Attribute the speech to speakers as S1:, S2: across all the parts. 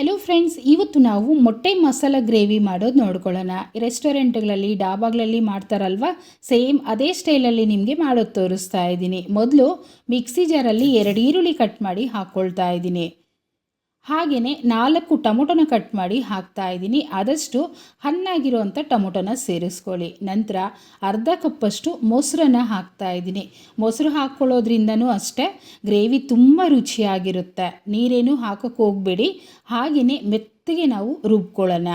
S1: Hello friends ಇವತ್ತು ನಾವು ಮೊಟ್ಟೆ ಮಸಾಲ ಗ್ರೇವಿ ಮಾಡೋದು ನೋಡ್ಕೊಳ್ಳೋಣ. ರೆಸ್ಟೋರೆಂಟ್ಗಳಲ್ಲಿ ಡಾಬಾಗಳಲ್ಲಿ ಮಾಡ್ತಾರಲ್ವ? ಸೇಮ್ ಅದೇ ಸ್ಟೈಲಲ್ಲಿ ನಿಮಗೆ ಮಾಡೋದು ತೋರಿಸ್ತಾ ಇದ್ದೀನಿ. ಮೊದಲು ಮಿಕ್ಸಿ ಜಾರಲ್ಲಿ ಎರಡು ಈರುಳ್ಳಿ ಕಟ್ ಮಾಡಿ ಹಾಕ್ಕೊಳ್ತಾ ಇದ್ದೀನಿ. ಹಾಗೆಯೇ ನಾಲ್ಕು ಟೊಮೊಟೊನ ಕಟ್ ಮಾಡಿ ಹಾಕ್ತಾ ಇದ್ದೀನಿ. ಆದಷ್ಟು ಹಣ್ಣಾಗಿರುವಂಥ ಟೊಮೊಟೊನ ಸೇರಿಸ್ಕೊಳ್ಳಿ. ನಂತರ ಅರ್ಧ ಕಪ್ಪಷ್ಟು ಮೊಸರನ್ನ ಹಾಕ್ತಾ ಇದ್ದೀನಿ. ಮೊಸರು ಹಾಕ್ಕೊಳ್ಳೋದ್ರಿಂದನೂ ಅಷ್ಟೇ ಗ್ರೇವಿ ತುಂಬ ರುಚಿಯಾಗಿರುತ್ತೆ. ನೀರೇನು ಹಾಕೋಕ್ಕೆ ಹೋಗಬೇಡಿ. ಹಾಗೆಯೇ ಮೆತ್ತಗೆ ನಾವು ರುಬ್ಕೊಳ್ಳೋಣ.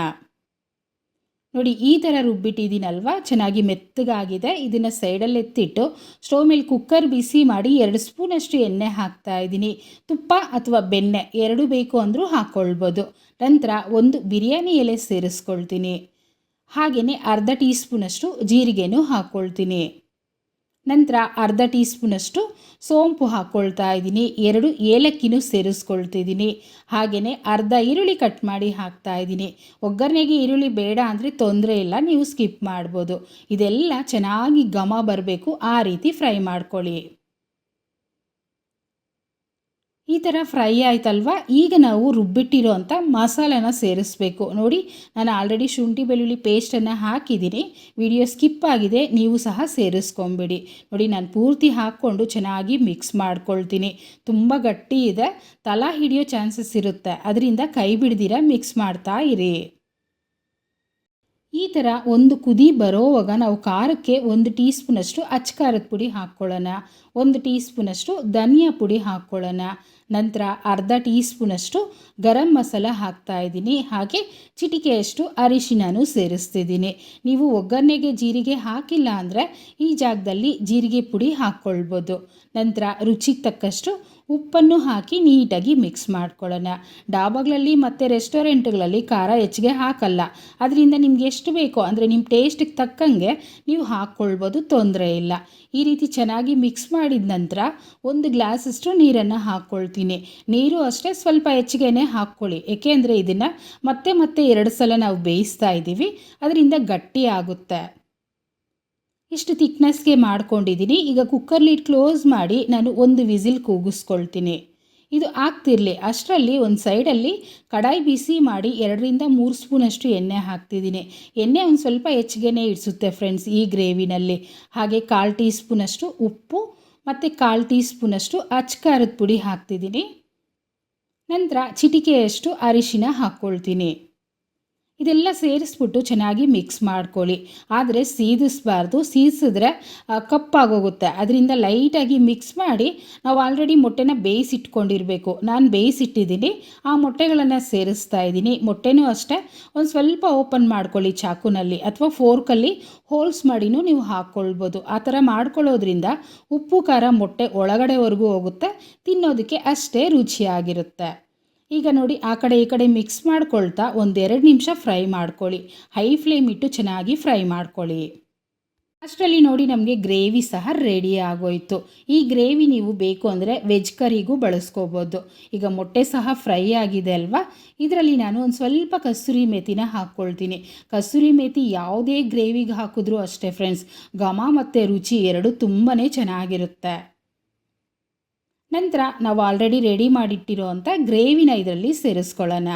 S1: ನೋಡಿ, ಈ ಥರ ರುಬ್ಬಿಟ್ಟಿದ್ದೀನಲ್ವ? ಚೆನ್ನಾಗಿ ಮೆತ್ತಗಾಗಿದೆ. ಇದನ್ನು ಸೈಡಲ್ಲಿ ಎತ್ತಿಟ್ಟು ಸ್ಟವ್ ಮೇಲೆ ಕುಕ್ಕರ್ ಬಿಸಿ ಮಾಡಿ ಎರಡು ಸ್ಪೂನಷ್ಟು ಎಣ್ಣೆ ಹಾಕ್ತಾ ಇದ್ದೀನಿ. ತುಪ್ಪ ಅಥವಾ ಬೆಣ್ಣೆ ಎರಡು ಬೇಕು ಅಂದರೂ ಹಾಕ್ಕೊಳ್ಬೋದು ನಂತರ ಒಂದು ಬಿರಿಯಾನಿ ಎಲೆ ಸೇರಿಸ್ಕೊಳ್ತೀನಿ. ಹಾಗೆಯೇ ಅರ್ಧ ಟೀ ಸ್ಪೂನಷ್ಟು ಜೀರಿಗೆನೂ ಹಾಕ್ಕೊಳ್ತೀನಿ ನಂತರ ಅರ್ಧ ಟೀ ಸ್ಪೂನಷ್ಟು ಸೋಂಪು ಹಾಕ್ಕೊಳ್ತಾ ಇದ್ದೀನಿ. ಎರಡು ಏಲಕ್ಕಿನೂ ಸೇರಿಸ್ಕೊಳ್ತಿದ್ದೀನಿ ಹಾಗೆಯೇ ಅರ್ಧ ಈರುಳ್ಳಿ ಕಟ್ ಮಾಡಿ ಹಾಕ್ತಾ ಇದ್ದೀನಿ. ಒಗ್ಗರಣೆಗೆ ಈರುಳ್ಳಿ ಬೇಡ ಅಂದರೆ ತೊಂದರೆ ಇಲ್ಲ, ನೀವು ಸ್ಕಿಪ್ ಮಾಡ್ಬೋದು. ಇದೆಲ್ಲ ಚೆನ್ನಾಗಿ ಘಮ ಬರಬೇಕು, ಆ ರೀತಿ ಫ್ರೈ ಮಾಡ್ಕೊಳ್ಳಿ. ಈ ಥರ ಫ್ರೈ ಆಯ್ತಲ್ವ? ಈಗ ನಾವು ರುಬ್ಬಿಟ್ಟಿರೋ ಅಂಥ ಮಸಾಲೆನ ಸೇರಿಸ್ಬೇಕು. ನೋಡಿ, ನಾನು ಆಲ್ರೆಡಿ ಶುಂಠಿ, ಬೆಳ್ಳುಳ್ಳಿ ಪೇಸ್ಟನ್ನು ಹಾಕಿದ್ದೀನಿ. ವಿಡಿಯೋ ಸ್ಕಿಪ್ ಆಗಿದೆ, ನೀವು ಸಹ ಸೇರಿಸ್ಕೊಂಬಿಡಿ. ನೋಡಿ, ನಾನು ಪೂರ್ತಿ ಹಾಕ್ಕೊಂಡು ಚೆನ್ನಾಗಿ ಮಿಕ್ಸ್ ಮಾಡ್ಕೊಳ್ತೀನಿ. ತುಂಬ ಗಟ್ಟಿ ಇದೆ ತಲಾ ಹಿಡಿಯೋ ಚಾನ್ಸಸ್ ಇರುತ್ತೆ. ಅದರಿಂದ ಕೈ ಬಿಡ್ದಿರ ಮಿಕ್ಸ್ ಮಾಡ್ತಾ ಇರಿ. ಈ ಥರ ಒಂದು ಕುದಿ ಬರೋವಾಗ ನಾವು ಖಾರಕ್ಕೆ ಒಂದು ಟೀ ಸ್ಪೂನಷ್ಟು ಅಚ್ಚ ಖಾರದ ಪುಡಿ ಹಾಕ್ಕೊಳ್ಳೋಣ. ಒಂದು ಟೀ ಸ್ಪೂನಷ್ಟು ಧನಿಯಾ ಪುಡಿ ಹಾಕ್ಕೊಳ್ಳೋಣ. ನಂತರ ಅರ್ಧ ಟೀ ಸ್ಪೂನಷ್ಟು ಗರಂ ಮಸಾಲ ಹಾಕ್ತಾ ಇದ್ದೀನಿ. ಹಾಗೆ ಚಿಟಿಕೆಯಷ್ಟು ಅರಿಶಿನೂ ಸೇರಿಸ್ತಿದ್ದೀನಿ. ನೀವು ಒಗ್ಗರಣೆಗೆ ಜೀರಿಗೆ ಹಾಕಿಲ್ಲ ಅಂದರೆ ಈ ಜಾಗದಲ್ಲಿ ಜೀರಿಗೆ ಪುಡಿ ಹಾಕ್ಕೊಳ್ಬೋದು. ನಂತರ ರುಚಿಗೆ ತಕ್ಕಷ್ಟು ಉಪ್ಪನ್ನು ಹಾಕಿ ನೀಟಾಗಿ ಮಿಕ್ಸ್ ಮಾಡ್ಕೊಳ್ಳೋಣ. ಡಾಬಾಗಳಲ್ಲಿ ಮತ್ತು ರೆಸ್ಟೋರೆಂಟ್ಗಳಲ್ಲಿ ಖಾರ ಹೆಚ್ಚಿಗೆ ಹಾಕಲ್ಲ. ಅದರಿಂದ ನಿಮ್ಗೆ ಎಷ್ಟು ಬೇಕೋ, ಅಂದರೆ ನಿಮ್ಮ ಟೇಸ್ಟಿಗೆ ತಕ್ಕಂಗೆ ನೀವು ಹಾಕ್ಕೊಳ್ಬೋದು ತೊಂದರೆ ಇಲ್ಲ. ಈ ರೀತಿ ಚೆನ್ನಾಗಿ ಮಿಕ್ಸ್ ಮಾಡಿದ ನಂತರ ಒಂದು ಗ್ಲಾಸಷ್ಟು ನೀರನ್ನು ಹಾಕ್ಕೊಳ್ತೀನಿ. ನೀರು ಅಷ್ಟೇ ಸ್ವಲ್ಪ ಹೆಚ್ಚಿಗೆನೇ ಹಾಕ್ಕೊಳ್ಳಿ. ಏಕೆಂದರೆ ಇದನ್ನು ಮತ್ತೆ ಮತ್ತೆ ಎರಡು ಸಲ ನಾವು ಬೇಯಿಸ್ತಾ ಇದ್ದೀವಿ. ಅದರಿಂದ ಗಟ್ಟಿ ಆಗುತ್ತೆ. ಇಷ್ಟು ತಿಕ್ನೆಸ್ಗೆ ಮಾಡ್ಕೊಂಡಿದ್ದೀನಿ. ಈಗ ಕುಕ್ಕರ್ ಲೀಡ್ ಕ್ಲೋಸ್ ಮಾಡಿ ನಾನು ಒಂದು ವಿಸಿಲ್ ಕೂಗಿಸ್ಕೊಳ್ತೀನಿ. ಇದು ಆಗ್ತಿರಲಿ. ಅಷ್ಟರಲ್ಲಿ ಒಂದು ಸೈಡಲ್ಲಿ ಕಡಾಯಿ ಬಿಸಿ ಮಾಡಿ ಎರಡರಿಂದ ಮೂರು ಸ್ಪೂನಷ್ಟು ಎಣ್ಣೆ ಹಾಕ್ತಿದ್ದೀನಿ. ಎಣ್ಣೆ ಒಂದು ಸ್ವಲ್ಪ ಹೆಚ್ಚಿಗೆನೇ ಇಡಿಸುತ್ತೆ ಫ್ರೆಂಡ್ಸ್ ಈ ಗ್ರೇವಿನಲ್ಲಿ. ಹಾಗೆ ಕಾಲು ಟೀ ಸ್ಪೂನಷ್ಟು ಉಪ್ಪು ಮತ್ತು ಕಾಲು ಟೀ ಸ್ಪೂನಷ್ಟು ಅಚ್ಕಾರದ ಪುಡಿ ಹಾಕ್ತಿದ್ದೀನಿ. ನಂತರ ಚಿಟಿಕೆಯಷ್ಟು ಅರಿಶಿನ ಹಾಕ್ಕೊಳ್ತೀನಿ. ಇದೆಲ್ಲ ಸೇರಿಸ್ಬಿಟ್ಟು ಚೆನ್ನಾಗಿ ಮಿಕ್ಸ್ ಮಾಡ್ಕೊಳ್ಳಿ. ಆದರೆ ಸೀದಿಸ್ಬಾರ್ದು. ಸೀದಿಸಿದ್ರೆ ಕಪ್ಪಾಗೋಗುತ್ತೆ. ಅದರಿಂದ ಲೈಟಾಗಿ ಮಿಕ್ಸ್ ಮಾಡಿ ನಾವು ಆಲ್ರೆಡಿ ಮೊಟ್ಟೆನ ಬೇಯಿಸಿಟ್ಕೊಂಡಿರಬೇಕು. ನಾನು ಬೇಯಿಸಿಟ್ಟಿದ್ದೀನಿ. ಆ ಮೊಟ್ಟೆಗಳನ್ನು ಸೇರಿಸ್ತಾ ಇದ್ದೀನಿ. ಮೊಟ್ಟೆನೂ ಅಷ್ಟೇ. ಒಂದು ಸ್ವಲ್ಪ ಓಪನ್ ಮಾಡ್ಕೊಳ್ಳಿ ಚಾಕುನಲ್ಲಿ. ಅಥವಾ ಫೋರ್ಕಲ್ಲಿ ಹೋಲ್ಸ್ ಮಾಡಿನೂ ನೀವು ಹಾಕ್ಕೊಳ್ಬೋದು ಆ ಥರ ಮಾಡ್ಕೊಳ್ಳೋದ್ರಿಂದ ಉಪ್ಪು, ಖಾರ ಮೊಟ್ಟೆ ಒಳಗಡೆವರೆಗೂ ಹೋಗುತ್ತೆ. ತಿನ್ನೋದಕ್ಕೆ ಅಷ್ಟೇ ರುಚಿಯಾಗಿರುತ್ತೆ. ಈಗ ನೋಡಿ ಆ ಕಡೆ ಈ ಕಡೆ ಮಿಕ್ಸ್ ಮಾಡ್ಕೊಳ್ತಾ ಒಂದೆರಡು ನಿಮಿಷ ಫ್ರೈ ಮಾಡ್ಕೊಳ್ಳಿ. ಹೈ ಫ್ಲೇಮ್ ಇಟ್ಟು ಚೆನ್ನಾಗಿ ಫ್ರೈ ಮಾಡ್ಕೊಳ್ಳಿ. ಅಷ್ಟರಲ್ಲಿ ನೋಡಿ ನಮಗೆ ಗ್ರೇವಿ ಸಹ ರೆಡಿ ಆಗೋಯ್ತು. ಈ ಗ್ರೇವಿ ನೀವು ಬೇಕು ಅಂದರೆ ವೆಜ್ ಕರಿಗೂ ಬಳಸ್ಕೋಬೋದು. ಈಗ ಮೊಟ್ಟೆ ಸಹ ಫ್ರೈ ಆಗಿದೆ ಅಲ್ವಾ? ಇದರಲ್ಲಿ ನಾನು ಒಂದು ಸ್ವಲ್ಪ ಕಸೂರಿ ಮೇಥಿನ ಹಾಕ್ಕೊಳ್ತೀನಿ. ಕಸೂರಿ ಮೇಥಿ ಯಾವುದೇ ಗ್ರೇವಿಗೆ ಹಾಕಿದ್ರೂ ಅಷ್ಟೇ ಫ್ರೆಂಡ್ಸ್ ಘಮ ಮತ್ತು ರುಚಿ ಎರಡು ತುಂಬಾ ಚೆನ್ನಾಗಿರುತ್ತೆ. ನಂತರ ನಾವು ಆಲ್ರೆಡಿ ರೆಡಿ ಮಾಡಿಟ್ಟಿರೋ ಅಂಥ ಗ್ರೇವಿನ ಇದರಲ್ಲಿ ಸೇರಿಸ್ಕೊಳ್ಳೋಣ.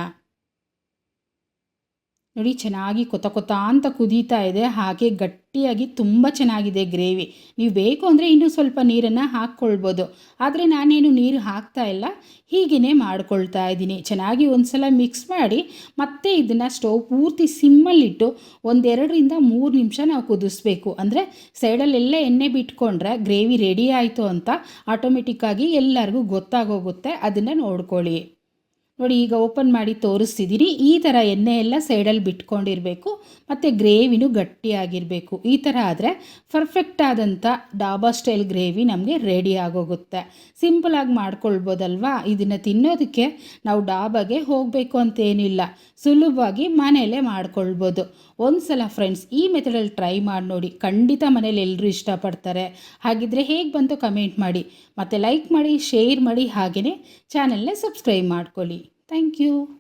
S1: ನೋಡಿ, ಚೆನ್ನಾಗಿ ಕೊತ ಕೊತ ಅಂತ ಕುದೀತಾ ಇದೆ. ಹಾಗೆ ಗಟ್ಟಿಯಾಗಿ ತುಂಬ ಚೆನ್ನಾಗಿದೆ ಗ್ರೇವಿ. ನೀವು ಬೇಕು ಅಂದರೆ ಇನ್ನೂ ಸ್ವಲ್ಪ ನೀರನ್ನು ಹಾಕ್ಕೊಳ್ಬೋದು. ಆದರೆ ನಾನೇನು ನೀರು ಹಾಕ್ತಾ ಇಲ್ಲ. ಹೀಗೇ ಮಾಡ್ಕೊಳ್ತಾ ಇದ್ದೀನಿ. ಚೆನ್ನಾಗಿ ಒಂದು ಸಲ ಮಿಕ್ಸ್ ಮಾಡಿ ಮತ್ತೆ ಇದನ್ನು ಸ್ಟವ್ ಪೂರ್ತಿ ಸಿಮ್ಮಲ್ಲಿಟ್ಟು ಒಂದೆರಡರಿಂದ ಮೂರು ನಿಮಿಷ ನಾವು ಕುದಿಸ್ಬೇಕು. ಅಂದರೆ ಸೈಡಲ್ಲೆಲ್ಲ ಎಣ್ಣೆ ಬಿಟ್ಕೊಂಡ್ರೆ ಗ್ರೇವಿ ರೆಡಿ ಆಯಿತು ಅಂತ ಆಟೋಮೆಟಿಕ್ಕಾಗಿ ಎಲ್ಲರಿಗೂ ಗೊತ್ತಾಗೋಗುತ್ತೆ. ಅದನ್ನು ನೋಡ್ಕೊಳ್ಳಿ. ನೋಡಿ, ಈಗ ಓಪನ್ ಮಾಡಿ ತೋರಿಸ್ತಿದ್ದೀನಿ ಈ ಥರ ಎಣ್ಣೆ ಎಲ್ಲ ಸೈಡಲ್ಲಿ ಬಿಟ್ಕೊಂಡಿರಬೇಕು. ಮತ್ತು ಗ್ರೇವಿನೂ ಗಟ್ಟಿಯಾಗಿರಬೇಕು. ಈ ಥರ ಆದರೆ ಪರ್ಫೆಕ್ಟ್ ಆದಂಥ ಡಾಬಾ ಸ್ಟೈಲ್ ಗ್ರೇವಿ ನಮಗೆ ರೆಡಿ ಆಗೋಗುತ್ತೆ. ಸಿಂಪಲಾಗಿ ಮಾಡ್ಕೊಳ್ಬೋದಲ್ವಾ? ಇದನ್ನು ತಿನ್ನೋದಕ್ಕೆ ನಾವು ಡಾಬಾಗೆ ಹೋಗಬೇಕು ಅಂತೇನಿಲ್ಲ. ಸುಲಭವಾಗಿ ಮನೆಯಲ್ಲೇ ಮಾಡ್ಕೊಳ್ಬೋದು. ಒಂದು ಸಲ ಫ್ರೆಂಡ್ಸ್ ಈ ಮೆಥಡಲ್ಲಿ ಟ್ರೈ ಮಾಡಿ ನೋಡಿ. ಖಂಡಿತ ಮನೇಲಿ ಎಲ್ಲರೂ ಇಷ್ಟಪಡ್ತಾರೆ. ಹಾಗಿದ್ರೆ ಹೇಗೆ ಬಂತು ಕಮೆಂಟ್ ಮಾಡಿ. ಮತ್ತು ಲೈಕ್ ಮಾಡಿ ಶೇರ್ ಮಾಡಿ ಹಾಗೆಯೇ ಚಾನಲ್ನ ಸಬ್ಸ್ಕ್ರೈಬ್ ಮಾಡ್ಕೊಳ್ಳಿ. Thank you.